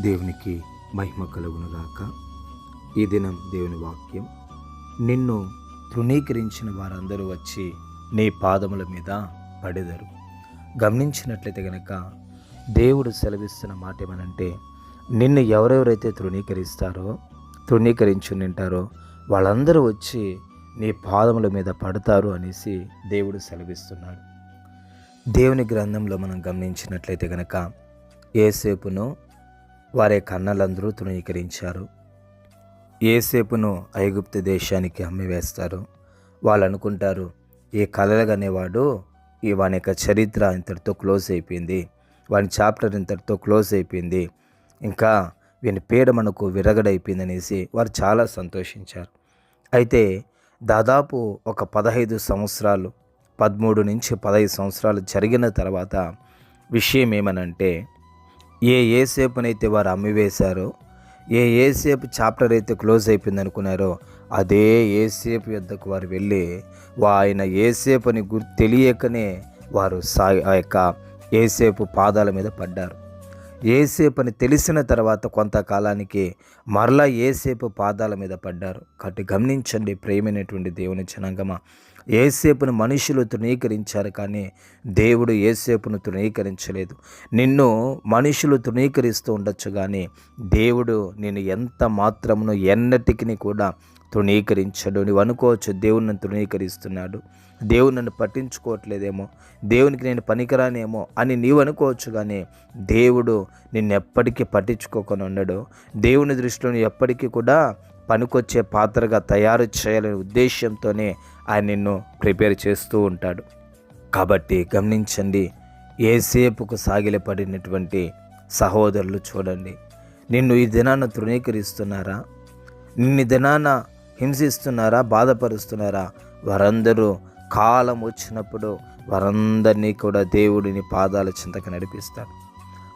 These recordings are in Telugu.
దేవునికి మహిమ కలుగునుగాక. ఈ దినం దేవుని వాక్యం. నిన్ను తృణీకరించిన వారందరూ వచ్చి నీ పాదముల మీద పడెదరు. గమనించినట్లయితే గనక దేవుడు సెలవిస్తున్న మాట ఏమనంటే నిన్ను ఎవరెవరైతే తృణీకరిస్తారో తృణీకరించి నింటారో వాళ్ళందరూ వచ్చి నీ పాదముల మీద పడతారు అనేసి దేవుడు సెలవిస్తున్నాడు. దేవుని గ్రంథంలో మనం గమనించినట్లయితే గనక ఏసేపును వారి కన్నలందరూ తృణీకరించారు. ఏసేపును ఐగుప్తు దేశానికి అమ్మివేస్తారు. వాళ్ళు అనుకుంటారు ఈ కలలగనేవాడు ఈ వాని యొక్క చరిత్ర ఇంతటితో క్లోజ్ అయిపోయింది. వాని చాప్టర్ ఇంతటితో క్లోజ్ అయిపోయింది. ఇంకా వీని పేడ మనకు విరగడైపోయింది అనేసి వారు చాలా సంతోషించారు. అయితే దాదాపు ఒక పదహైదు సంవత్సరాలు పదమూడు నుంచి పదహైదు సంవత్సరాలు జరిగిన తర్వాత విషయం ఏమనంటే ఏ ఏసేపునైతే వారు అమ్మివేశారో ఏ ఏసేపు చాప్టర్ అయితే క్లోజ్ అయిపోయింది అనుకున్నారో అదే ఏసేపు యొద్దకు వారు వెళ్ళి ఆయన ఆయన ఏసేపుని గుర్తు తెలియకనే వారు సా ఆ యొక్క ఏసేపు పాదాల మీద పడ్డారు. ఏసేపు అని తెలిసిన తర్వాత కొంతకాలానికి మరలా ఏసేపు పాదాల మీద పడ్డారు. కాబట్టి గమనించండి ప్రేమైనటువంటి దేవుని జనగమ. ఏసేపును మనుషులు తృణీకరించారు కానీ దేవుడు ఏసేపును తృణీకరించలేదు. నిన్ను మనుషులు తృణీకరిస్తూ ఉండొచ్చు కానీ దేవుడు నేను ఎంత మాత్రమును ఎన్నటికి కూడా తృణీకరించడు. నువ్వు అనుకోవచ్చు దేవుడు నన్ను తృణీకరిస్తున్నాడు. దేవుడు నన్ను పట్టించుకోవట్లేదేమో. దేవునికి నేను పనికిరానేమో అని నీవు అనుకోవచ్చు కానీ దేవుడు నిన్ను ఎప్పటికీ పట్టించుకోకుండా ఉండడు. దేవుని దృష్టిలో ఎప్పటికీ కూడా పనికొచ్చే పాత్రగా తయారు చేయాలనే ఉద్దేశంతోనే ఆయన నిన్ను ప్రిపేర్ చేస్తూ ఉంటాడు. కాబట్టి గమనించండి ఏసేపుకు సాగిలపడినటువంటి సహోదరులు చూడండి. నిన్ను ఈ దినాన తృణీకరిస్తున్నారా? నిన్ను దినాన హింసిస్తున్నారా? బాధపరుస్తున్నారా? వారందరూ కాలం వచ్చినప్పుడు వారందరినీ కూడా దేవుడిని పాదాల చింతకు నడిపిస్తాడు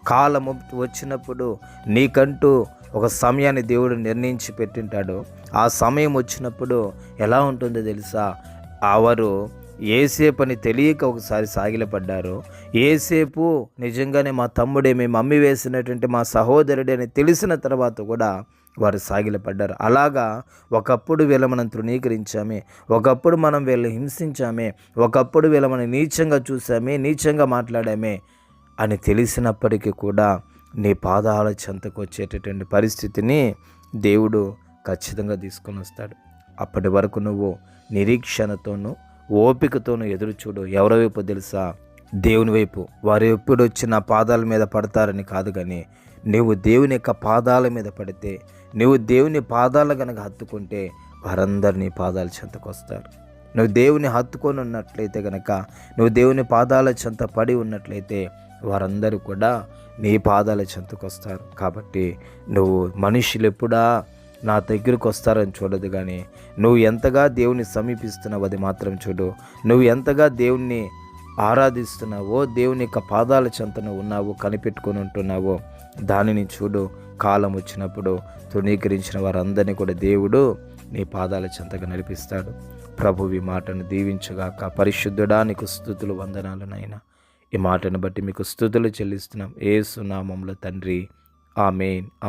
కాలము వచ్చినప్పుడు నీకంటూ ఒక సమయాన్ని దేవుడు నిర్ణయించి పెట్టింటాడు. ఆ సమయం వచ్చినప్పుడు ఎలా ఉంటుందో తెలుసా? అవరు ఏసేపని తెలియక ఒకసారి సాగిలపడ్డారు. ఏసేపు నిజంగానే మా తమ్ముడే మేము మమ్మీ వేసినటువంటి మా సహోదరుడే అని తెలిసిన తర్వాత కూడా వారు సాగిలపడ్డారు. అలాగా ఒకప్పుడు వీళ్ళ మనం తృణీకరించామే ఒకప్పుడు మనం వీళ్ళని హింసించామే ఒకప్పుడు వీళ్ళ మనం నీచంగా చూసామే నీచంగా మాట్లాడామే అని తెలిసినప్పటికీ కూడా నీ పాదాల చెంతకు వచ్చేటటువంటి పరిస్థితిని దేవుడు ఖచ్చితంగా తీసుకొని వస్తాడు. అప్పటి వరకు నువ్వు నిరీక్షణతోనూ ఓపికతోనూ ఎదురు చూడు. ఎవరి వైపు తెలుసా? దేవుని వైపు. వారు ఎప్పుడు వచ్చి నా పాదాల మీద పడతారని కాదు కానీ నువ్వు దేవుని యొక్క పాదాల మీద పడితే నువ్వు దేవుని పాదాల కనుక హత్తుకుంటే వారందరినీ పాదాల చెంతకు వస్తారు నువ్వు దేవుని హత్తుకొని ఉన్నట్లయితే కనుక నువ్వు దేవుని పాదాల చెంత పడి ఉన్నట్లయితే వారందరూ కూడా నీ పాదాల చెంతకు వస్తారు కాబట్టి నువ్వు మనుషులు ఎప్పుడా నా దగ్గరకు వస్తారని చూడదు కానీ నువ్వు ఎంతగా దేవుని సమీపిస్తున్నావు అది మాత్రం చూడు. నువ్వు ఎంతగా దేవుణ్ణి ఆరాధిస్తున్నావో దేవుని యొక్క పాదాల చెంతన ఉన్నావో కనిపెట్టుకొని ఉంటున్నావో దానిని చూడు. కాలం వచ్చినప్పుడు తృణీకరించిన వారందరినీ కూడా దేవుడు నీ పాదాల చెంతగా నడిపిస్తాడు. ప్రభువి మాటను దీవించగాక పరిశుద్ధుడా నీకు స్థుతులు వందనాలు నైనా ఈ మాటను బట్టి మీకు స్థుతులు చెల్లిస్తున్నాం. ఏ సునామంలో తండ్రి. ఆమెన్.